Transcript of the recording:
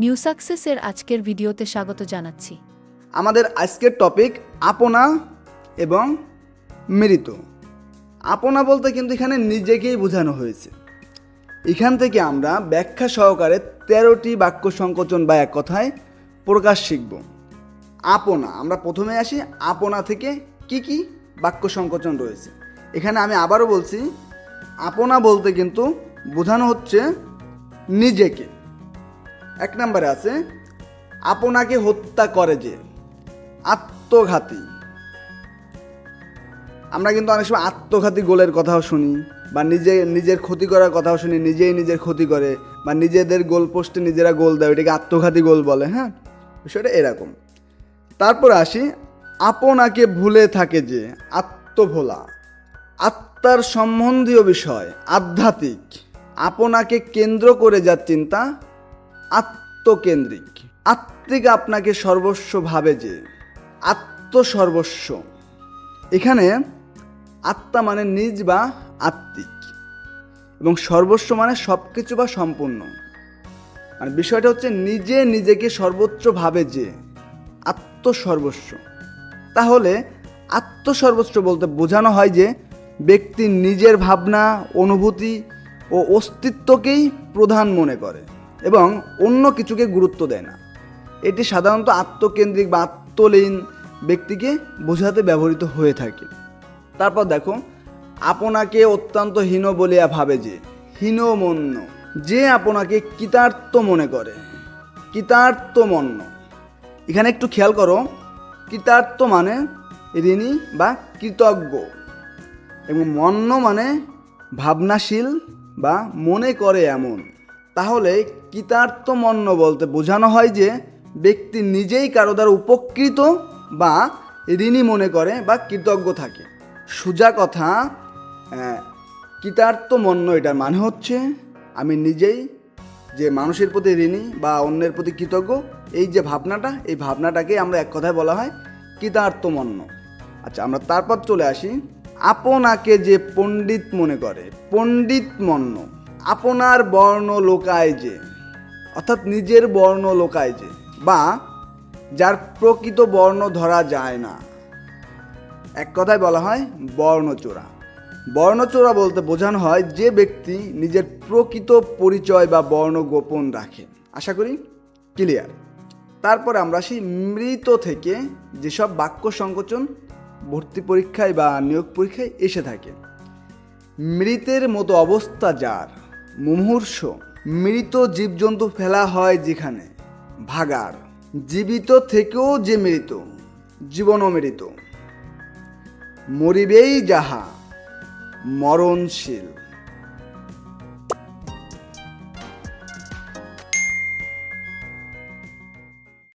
New সাকসেসের আজকের ভিডিওতে স্বাগত জানাচ্ছি। আমাদের আজকের টপিক আপনা এবং মৃত আপনা বলতে কিন্তু এখানে নিজেকেই বোঝানো হয়েছে। এখান থেকে আমরা ব্যাখ্যা সহকারে তেরোটি বাক্য সংকোচন বা এক কথায় প্রকাশ শিখব। আপনা, আমরা প্রথমে আসি আপনা থেকে কি কি বাক্য সংকোচন রয়েছে। এখানে আমি আবারও বলছি, আপনা বলতে কিন্তু বোঝানো হচ্ছে নিজেকে। এক নম্বরে আছে, আপনাকে হত্যা করে যে আত্মঘাতী। আমরা কিন্তু অনেক সময় আত্মঘাতী গোলের কথাও শুনি, বা নিজে, নিজের ক্ষতি করার কথাও শুনি, নিজেই নিজের ক্ষতি করে, বা নিজেদের গোল পোস্টে নিজেরা গোল দেয়, ওইটাকে আত্মঘাতী গোল বলে হ্যাঁ? বিষয়টা এরকম। তারপর আসি, আপনাকে ভুলে থাকে যে আত্মভোলা, আত্মার সম্বন্ধীয় বিষয়, আধ্যাত্মিক, আপনাকে কেন্দ্র করে যার চিন্তা আত্মকেন্দ্রিক। আত্মিক আপনাকে সর্বস্ব ভাবে যে, আত্মসর্বস্ব। এখানে আত্মা মানে নিজ বা আত্মিক। এবং সর্বস্ব মানে সব কিছু বা সম্পূর্ণ। মানে বিষয়টা হচ্ছে নিজে নিজেকে সর্বোচ্চ ভাবে যে, আত্মসর্বস্ব। তাহলে আত্মসর্বস্ব বলতে বোঝানো হয় যে, ব্যক্তি নিজের ভাবনা, অনুভূতি ও অস্তিত্বকেই প্রধান মনে করে। এবং অন্য কিছুকে গুরুত্ব দেয় না। এটি সাধারণত আত্মকেন্দ্রিক বা আত্মলীন ব্যক্তিকে বোঝাতে ব্যবহৃত হয়ে থাকে। তারপর দেখো, আপনাকে অত্যন্ত হীন বলিয়া ভাবে যে, হীনমন্য। যে আপনাকে কৃতার্থ মনে করে কৃতার্থমন্য এখানে একটু খেয়াল করো, কৃতার্থ মানে ঋণী বা কৃতজ্ঞ। এবং মন্য মানে ভাবনাশীল বা মনে করে এমন। তাহলে কৃতার্থ কৃতার্থমন্য বলতে বোঝানো হয় যে ব্যক্তি নিজেই কারও দ্বারা উপকৃত বা ঋণী মনে করে বা কৃতজ্ঞ থাকে। সোজা কথা আহ, কৃতার্থমন্য এটার মানে হচ্ছে আমি নিজেই যে মানুষের প্রতি ঋণী বা অন্যের প্রতি কৃতজ্ঞ এই যে ভাবনাটা এই ভাবনাটাকে আমরা এক কথায় বলা হয় কৃতার্থ কৃতার্থমন্য। আচ্ছা আমরা তারপর চলে আসি। আপনাকে যে পণ্ডিত মনে করে পণ্ডিত মন্য আপনার বর্ণ লোকায় যে, অর্থাৎ নিজের বর্ণ লোকায় যে, বা যার প্রকৃত বর্ণ ধরা যায় না। এক কথায় বলা হয় বর্ণচোরা। বর্ণচোরা বলতে বোঝানো হয় যে ব্যক্তি নিজের প্রকৃত পরিচয় বা বর্ণ গোপন রাখে। আশা করি ক্লিয়ার। তারপর আমরা আসি মৃত থেকে যেসব বাক্য সংকোচন, ভর্তি পরীক্ষায় বা নিয়োগ পরীক্ষায় এসে থাকে। মৃতের মতো অবস্থা যার মুমূর্ষ, মৃত জীবজন্তু ফেলা হয় যেখানে। ভাগার জীবিত থেকেও যে মৃত জীবন মৃত। মরিবেই যাহা মরণশীল।